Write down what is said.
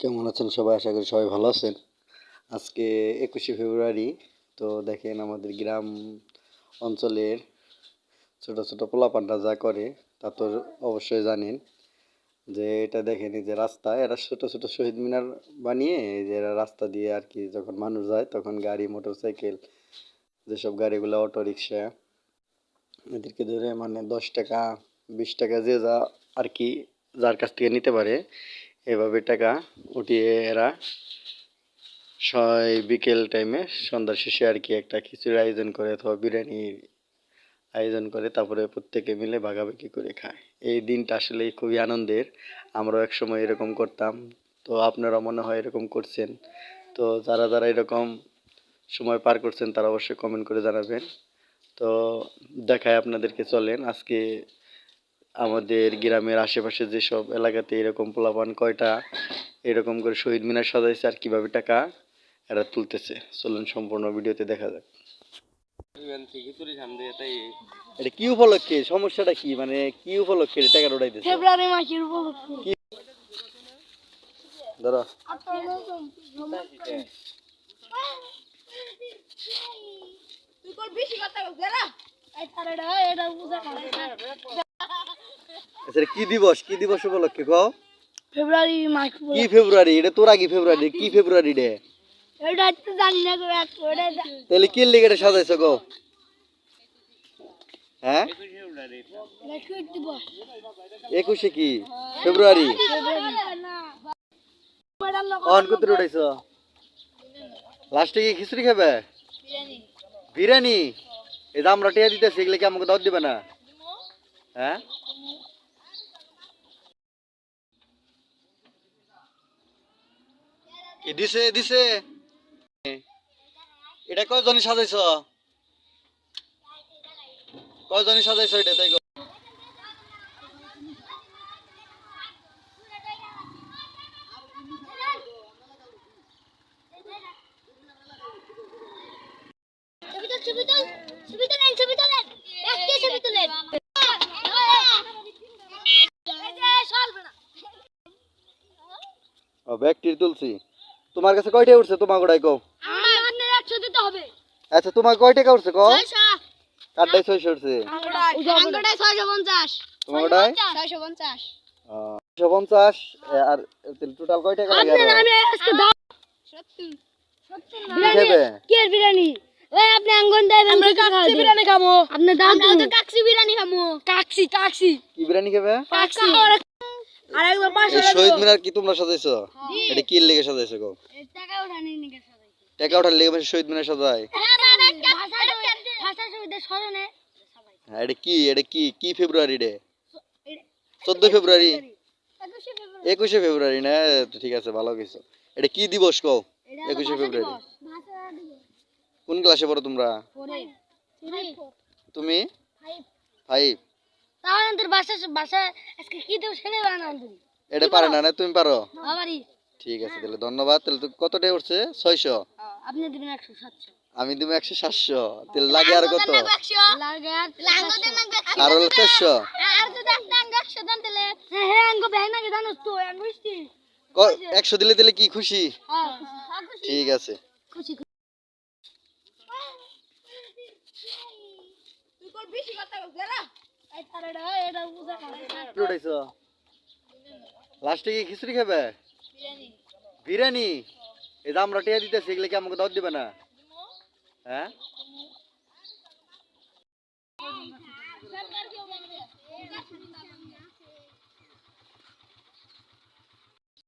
কেমন আছেন সবাই? আশা করি সবাই ভালো আছেন। আজকে একুশে ফেব্রুয়ারি, তো দেখেন আমাদের গ্রাম অঞ্চলের ছোট ছোট পোলাপানরা যা করে তা তো অবশ্যই জানেন। যে এটা দেখেন, এই যে রাস্তা, এরা ছোট ছোট শহীদ মিনার বানিয়ে, এই যে এরা রাস্তা দিয়ে আর কি যখন মানুষ যায়, তখন গাড়ি মোটর সাইকেল যেসব গাড়িগুলো অটো রিক্সা এদেরকে ধরে মানে দশ টাকা, বিশ টাকা যে যা আর কি যার কাছ থেকে নিতে পারে এভাবে টাকা উঠিয়ে এরা বিকেল টাইমে সন্ধ্যার শেষে আর কি একটা খিচুড়ির আয়োজন করে অথবা বিরিয়ানির আয়োজন করে, তারপরে প্রত্যেকে মিলে ভাগাভাগি করে খায়। এই দিনটা আসলে খুবই আনন্দের। আমরাও এক সময় এরকম করতাম। তো আপনারা মনে হয় এরকম করছেন। তো যারা যারা এরকম সময় পার করছেন, তারা অবশ্যই কমেন্ট করে জানাবেন। তো দেখায় আপনাদেরকে চলেন। আজকে আমাদের গ্রামের আশেপাশে যেসব এলাকাতে এরকম পোলাপান কয়টা এরকম করে শহীদ মিনার সাজাইছে আর কীভাবে টাকা এরা তুলতেছে। চলুন সম্পূর্ণ ভিডিওতে দেখা যাক। এটা কি উপলক্ষে? সমস্যাটা কি? মানে কি উপলক্ষে টাকা উঠাইতেছে ফেব্রুয়ারি মাসের উপলক্ষে। ধরো। তুই বেশি কথা বলছ না এই তারেটা এটা বুঝা আচ্ছা কি দিবস? কি দিবস উপলক্ষে কও? ফেব্রুয়ারি মাস কি ফেব্রুয়ারি? এটা তোর আগে ফেব্রুয়ারি? কি ফেব্রুয়ারি রে? এটা তো জানি না তাহলে কি লিগে এটা সাজাইছো গো? হ্যাঁ? একুশে কি? ফেব্রুয়ারি? অন করতে উঠাইছো? লাস্টে কি খিচুড়ি খাবে? বিরিয়ানি। এই দাম আমরা টিয়া দিতেছি এগুলো কি আমাকে দাওয়াত দিবে না? হ্যাঁ? কি দিছে দিছে। এটা কয়জনই সাজাইছ? কয়জনই সাজাইছ এটা? তাই? ছবি তুল ছবি তুল ছবি তুলেন ছবি ছবি তুলেন। এই যে চলবে না। ও ব্যাগটির তুলছি। তোমার কাছে কয়টা উঠছে তোমার গোড়ায় কও। আমার আপনার একশো দিতে হবে। আচ্ছা তোমার কয় টাকা উঠছে কও। কাঠটাই ছয়শো উঠছে। তোমার গোড়ায় ছয়শো পঞ্চাশ। আর টোটাল কয় টাকা লাগে দাও আর? বিরিয়ানি? ওই আপনি আঙ্গন দেবেন আমরা কাকসি বিরিয়ানি খাব। আপনি দাম তো কাকসি বিরিয়ানি খাব। কাকসি কাকসি। কি বিরিয়ানি খাবে? কাকসি। শহীদ মিনার কি তোমরা সাজাইছো? এটা কি লেগে সাজাইছো গো? টাকা ওঠার লেগে শহীদ মিনার সাজায়। ভাষা সুবিধা স্মরণে হ্যাঁ এটা কি এটা কি কি ফেব্রুয়ারি রে? চোদ্দই ফেব্রুয়ারি। একুশে ফেব্রুয়ারি। না? ঠিক আছে ভালো কিছু এটা কি দিবস কও? একুশে ফেব্রুয়ারি। কোন ক্লাসে পড়ো তোমরা? তুমি? ফাইভ। আমাদের বাসা বাসা আজকে কি দেব ছেলে বানান এটা পারে না না তুমি পারো? আমারই। ঠিক আছে তাহলে ধন্যবাদ। তাহলে কত টাকা উঠছে? ছয়শো। আপনি দিবেন একশো সাতশো। আমি দিব তাহলে লাগে আর কত? লাগে আর আর হলো চারশো। আর যদি আপনি আঙ্গ একশো দেন তাহলে। হ্যাঁ হ্যাঁ আঙ্গ নাকি জানো তো আঙ্গ ইস্তি ক- একশো দিলে তাহলে কি খুশি? হ্যাঁ ঠিক আছে। খুশি তুই কোন বেশি কথা বলছ উঠাইছো? লাস্টে কি খিচড়ি খাবে? বিরিয়ানি? এই দাম রটিয়া দিতেছে, এগুলো কি আমাকে দাওয়াত দিবে না? হ্যাঁ?